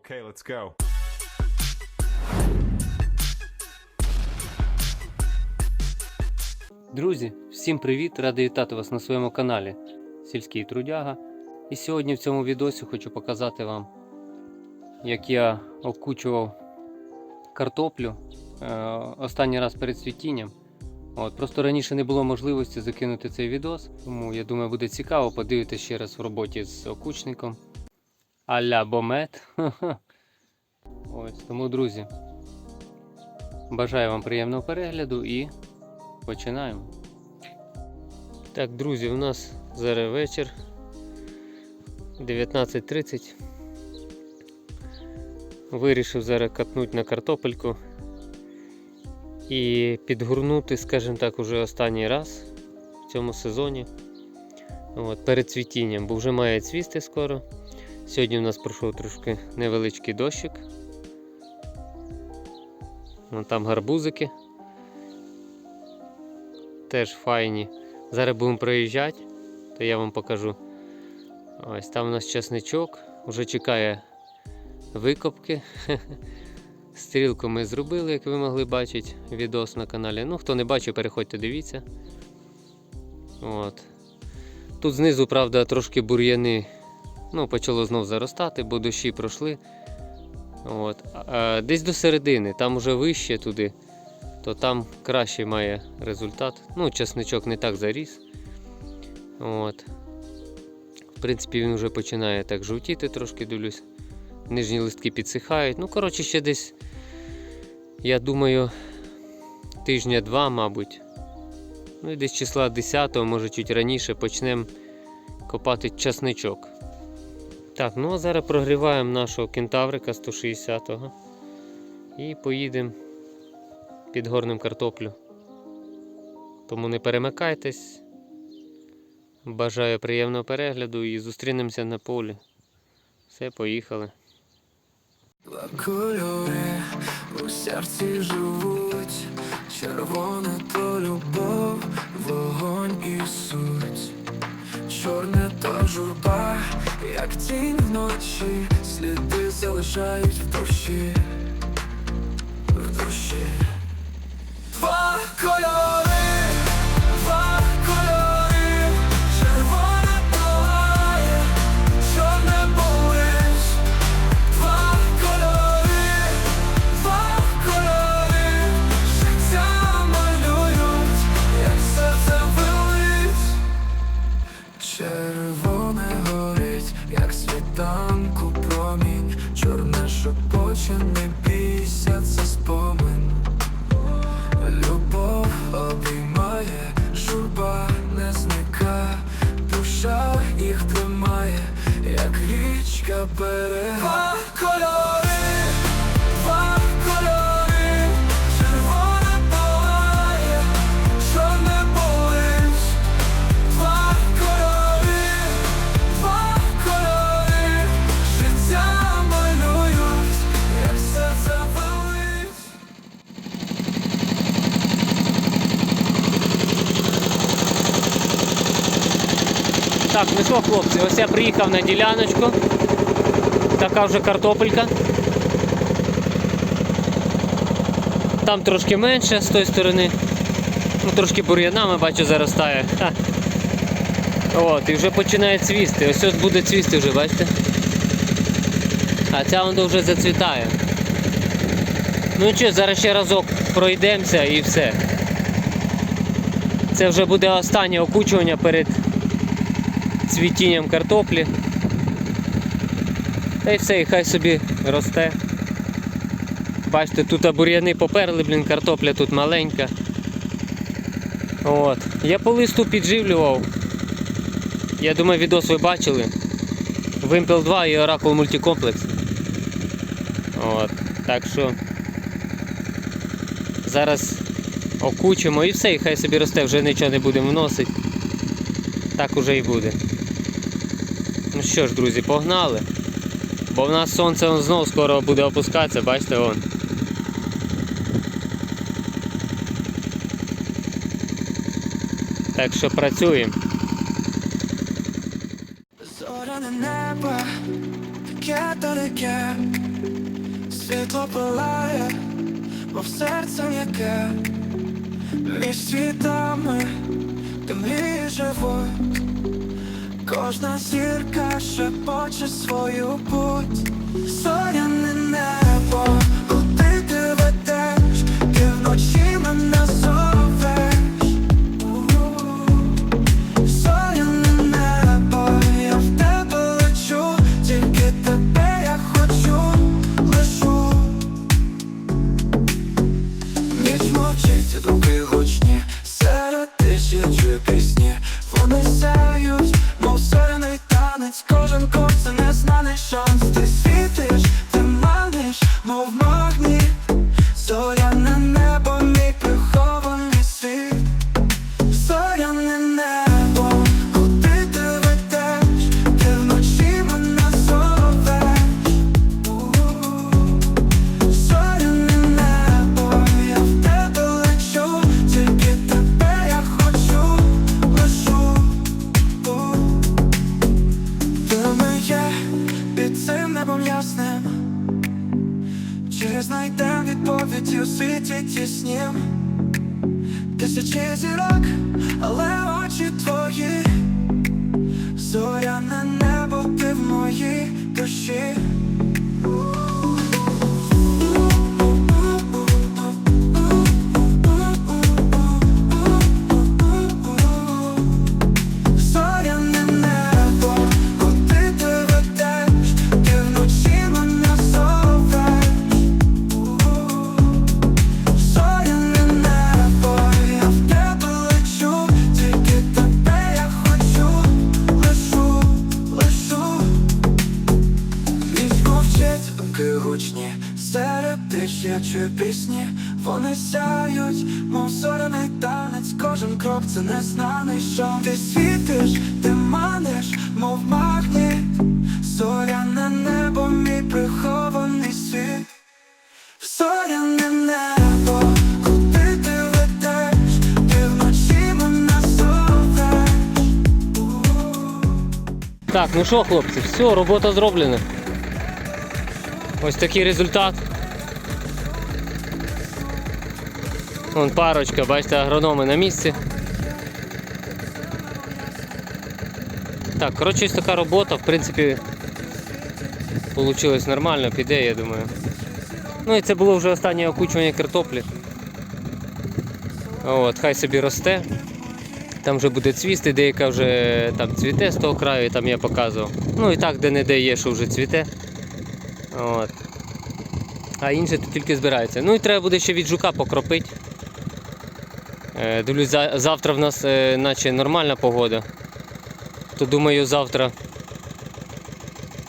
Okay, let's go. Друзі, всім привіт! Радий вітати вас на своєму каналі Сільський Трудяга. І сьогодні в цьому відосі хочу показати вам, як я окучував картоплю е, останній раз перед цвітінням. От, просто раніше не було можливості закинути цей відос, тому я думаю, буде цікаво подивитися ще раз в роботі з окучником. Аля бомет. Ось, тому, друзі, бажаю вам приємного перегляду і Починаємо. Так, друзі, у нас зараз вечір 19.30. Вирішив зараз катнути на картопельку і підгорнути, скажімо так, уже останній раз в цьому сезоні. От, перед цвітінням, бо вже має цвісти скоро. Сьогодні у нас пройшов трошки невеличкий дощик. Вон там гарбузики теж файні. Зараз будемо проїжджати, то я вам покажу. Ось там у нас часничок, вже чекає викопки. Стрілку ми зробили, як ви могли бачити, відос на каналі. Ну, хто не бачив, переходьте, дивіться. От. Тут знизу, правда, трошки бур'яни ну, почало знов заростати, бо дощі пройшли. От. А, десь до середини, там уже вище туди то там краще має результат. Ну, часничок не так заріс. От. В принципі, він вже починає так жовтіти, трошки дивлюсь. Нижні листки підсихають. Ну, коротше, ще десь, я думаю, тижня-два, мабуть. Ну і десь числа 10, може чуть раніше почнемо копати часничок. Так, ну а зараз прогріваємо нашого кентаврика 160-го і поїдемо під горним картоплю. Тому не перемикайтесь. Бажаю приємного перегляду і зустрінемося на полі. Все, поїхали. Кольори у серці живуть, червона то любов, вогонь і суть, чорне то журба, як тінь вночі, сліди залишають в душі, в душі. Два кольори, що, хлопці, ось я приїхав на діляночку. Така вже картопелька. Там трошки менше з тої сторони. Ну, трошки бур'янами бачу заростає. Ха. От, і вже починає цвісти. Ось ось буде цвісти вже, бачите? А ця воно вже зацвітає. Ну що, зараз ще разок пройдемося і все. Це вже буде останнє окучування перед цвітінням картоплі. Та й все, і хай собі росте. Бачите, тут бур'яни поперли, блін, картопля тут маленька. От. Я по листу підживлював. Я думаю, відос ви бачили. Вимпел 2 і Оракул мультикомплекс. От. Так що зараз окучимо і все, і хай собі росте, вже нічого не будемо вносити. Так уже і буде. Ну що ж, друзі, погнали. Бо в нас сонце он знов скоро буде опускатися, бачите вон. Так що працюємо. Зоряне небо, таке далеке, світло палає, мов серце яке між світами, ти мій живуть. Кожна зірка шепоче свою путь, зоряне небо, куди ти ведеш, мене зовеш. Зоряне небо, я в тебе лечу, тільки тебе я хочу, лишу. Ніч мовчить, думки гучні. Серед тиші я пісні. Вони сяють, танець Кожен крок це незнаний шанс. Ти світиш, світі тіснім Тисячі зірок, але очі твої. Зоряне небо, ти в моїй душі пісні. Вони сяють, мов зоряний танець. Кожен крок це незнаний шум Ти світиш, ти маниш, мов магніт Зоряне небо, мій прихований світ. Зоряне небо, Так, ну що, хлопці, все, робота зроблена. Ось такий результат. Вон парочка, бачите, агрономи на місці. Так, коротше, ось така робота, в принципі, вийшло нормально, піде, я думаю. Ну і це було вже останнє окучування картоплі. От, хай собі росте. Там вже буде цвісти, деяка вже там цвіте з того краю, там я показував. Ну і так, де-не-де є, що вже цвіте. От. А інше тут тільки збирається. Ну і треба буде ще від жука покропити. Е, дивлюсь, завтра в нас е, наче нормальна погода. То думаю, завтра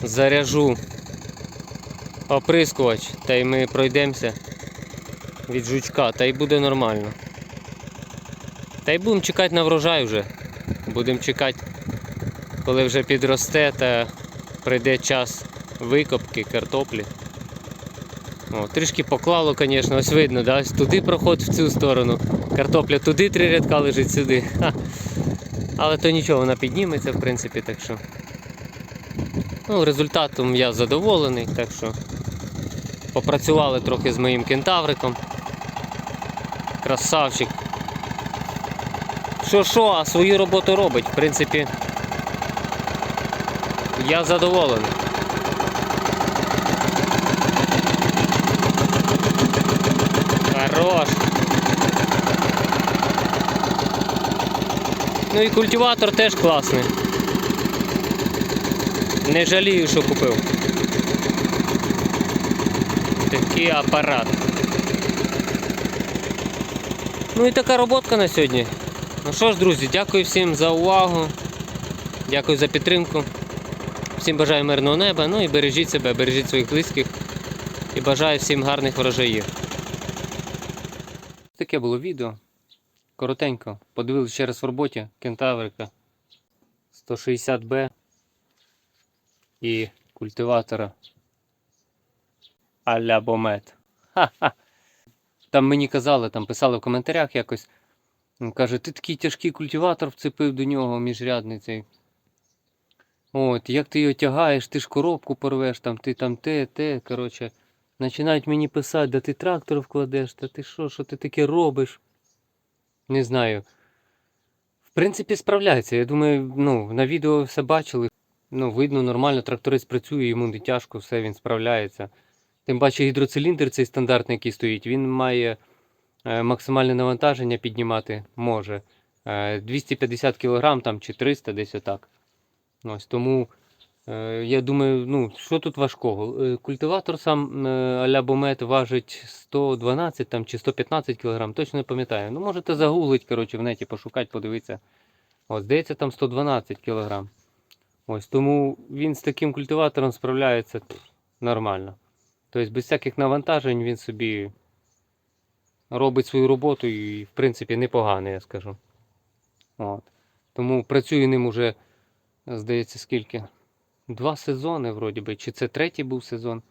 заряжу оприскувач, та й ми пройдемося від жучка, та й буде нормально. Та й будемо чекати на врожай вже. Будемо чекати, коли вже підросте та прийде час викопки картоплі. О, трішки поклало, звісно, ось видно, да? туди проход в цю сторону. Картопля туди три рядка лежить сюди. Ха. Але то нічого, вона підніметься, в принципі, так що. Ну, результатом я задоволений, так що попрацювали трохи з моїм кентавриком. Красавчик. Що що, а свою роботу робить, в принципі. Я задоволений. Хорош. Ну і культиватор теж класний. Не жалію, що купив. Такий апарат. Ну і така роботка на сьогодні. Ну що ж, друзі, дякую всім за увагу. Дякую за підтримку. Всім бажаю мирного неба. Ну і бережіть себе, бережіть своїх близьких. І бажаю всім гарних врожаїв. Таке було відео. Коротенько. Подивилися ще раз в роботі кентаврика 160B і культиватора а-ля Бомет. Там мені казали, там писали в коментарях якось. Каже, ти такий тяжкий культиватор вцепив до нього міжрядний цей. От, як ти його тягаєш, ти ж коробку порвеш, там, ти там те, те. Коротше, починають мені писати, да ти трактор вкладеш, та ти що, що ти таке робиш? Не знаю. В принципі, справляється. Я думаю, ну, на відео все бачили. Ну, видно, нормально, тракторист працює, йому не тяжко, все, він справляється. Тим паче гідроциліндр цей стандартний, який стоїть, він має е, максимальне навантаження піднімати може. Е, 250 кг там, чи 300 десь отак. Ось, тому я думаю, ну, що тут важкого? Е, Культиватор сам е, а-ля Бомет важить 112 там, чи 115 кг, точно не пам'ятаю. Ну, можете загуглити, коротше, в неті пошукати, подивитися. Ось, здається, там 112 кг. Ось, тому він з таким культиватором справляється нормально. Тобто без всяких навантажень він собі робить свою роботу і, в принципі, непогано, я скажу. От. Тому працюю ним уже, здається, скільки? Два сезони, вроді би, чи це третій був сезон.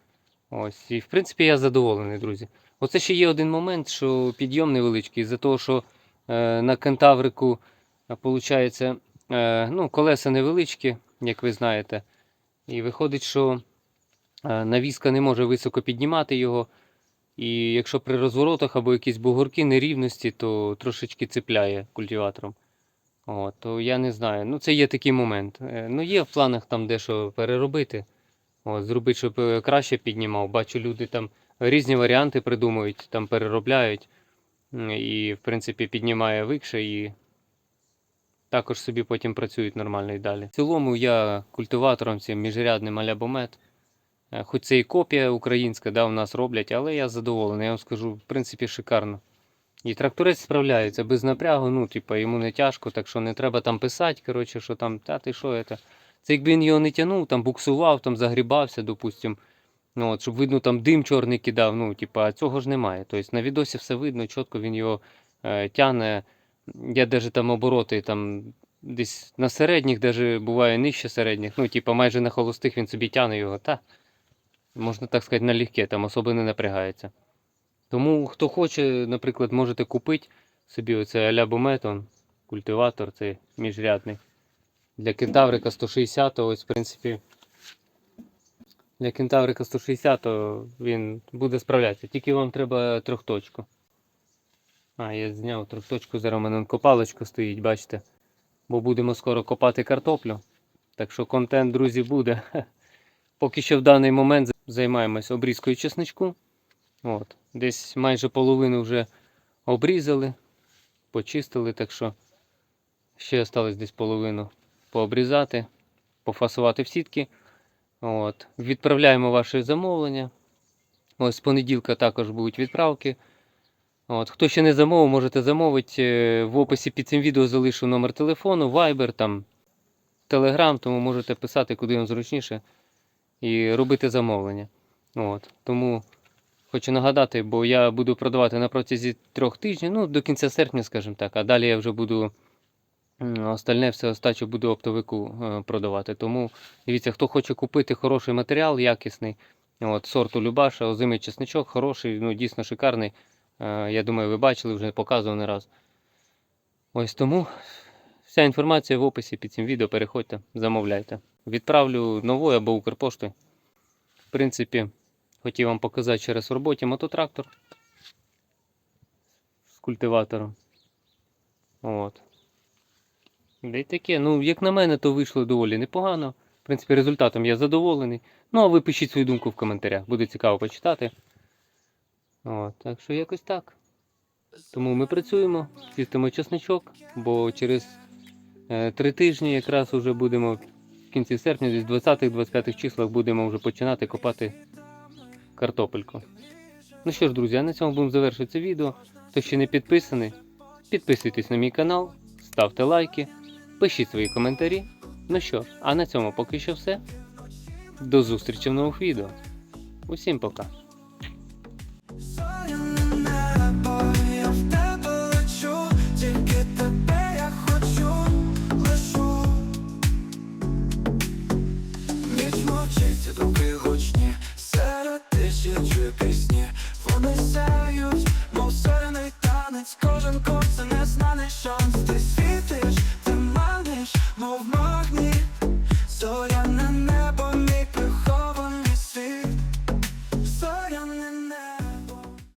Ось. І в принципі я задоволений, друзі. Оце ще є один момент, що підйом невеличкий, з-за того, що е, на кентаврику, виходить, е, ну, колеса невеличкі, як ви знаєте. І виходить, що е, навіска не може високо піднімати його. І якщо при розворотах або якісь бугорки нерівності, то трошечки цепляє культиватором. От, то я не знаю. Ну, це є такий момент. Е, Ну, є в планах там дещо переробити. От, зробити, щоб е, краще піднімав. Бачу, люди там різні варіанти придумують, там переробляють. І, в принципі, піднімає викше і також собі потім працюють нормально і далі. В цілому я культиватором цим міжрядним аля бомет. Е, Хоч це і копія українська, да, у нас роблять, але я задоволений. Я вам скажу, в принципі, шикарно. І тракторець справляється без напрягу, ну, типа, йому не тяжко, так що не треба там писати, коротше, що там, та ти що це. Це якби він його не тягнув, там буксував, там загрібався, допустим. Ну, от, щоб видно, там дим чорний кидав, ну, типа, а цього ж немає. Тобто на відосі все видно, чітко він його е, тягне. Я навіть там обороти там десь на середніх, навіть буває нижче середніх, ну, типа, майже на холостих він собі тягне його. Та, можна так сказати, налегке, там особо не напрягається. Тому хто хоче, наприклад, можете купити собі оце аля Бометон, культиватор, цей міжрядний. Для кентаврика 160, ось в принципі. Для кентаврика 160 він буде справлятися. Тільки вам треба трьохточку. А, я зняв трьохточку, зараз у мене копалочка стоїть, бачите. Бо будемо скоро копати картоплю. Так що контент, друзі, буде. Поки що в даний момент займаємось обрізкою чесничку. От. Десь майже половину вже обрізали, почистили, так що ще залишилось десь половину пообрізати, пофасувати в сітки. От. Відправляємо ваше замовлення. Ось з понеділка також будуть відправки. От. Хто ще не замовив, можете замовити. Е, В описі під цим відео залишу номер телефону, Viber, там, Telegram, тому можете писати, куди вам зручніше, і робити замовлення. От. Тому Хочу нагадати, бо я буду продавати на протязі трьох тижнів, ну до кінця серпня, скажімо так, а далі я вже буду остальне все остачу буду оптовику е, продавати. Тому дивіться, хто хоче купити хороший матеріал, якісний, от, сорту Любаша, озимий чесничок, хороший, ну дійсно шикарний. Е, Я думаю, ви бачили, вже показував не раз. Ось тому вся інформація в описі під цим відео. Переходьте, замовляйте. Відправлю новою або Укрпоштою. В принципі. Хотів вам показати в роботі мототрактор з культиватором. От. Й таке, ну, як на мене, то вийшло доволі непогано. В принципі, результатом я задоволений. Ну, а ви пишіть свою думку в коментарях, буде цікаво почитати. От, так що якось так. Тому ми працюємо, чистимо чесничок, бо через е, три тижні якраз вже будемо в кінці серпня, десь 20-25 числах будемо вже починати копати картопельку. Ну що ж, друзі, а на цьому будемо завершувати це відео. Хто ще не підписаний, підписуйтесь на мій канал, ставте лайки, пишіть свої коментарі. Ну що а на цьому поки що все. До зустрічі в нових відео. Усім пока.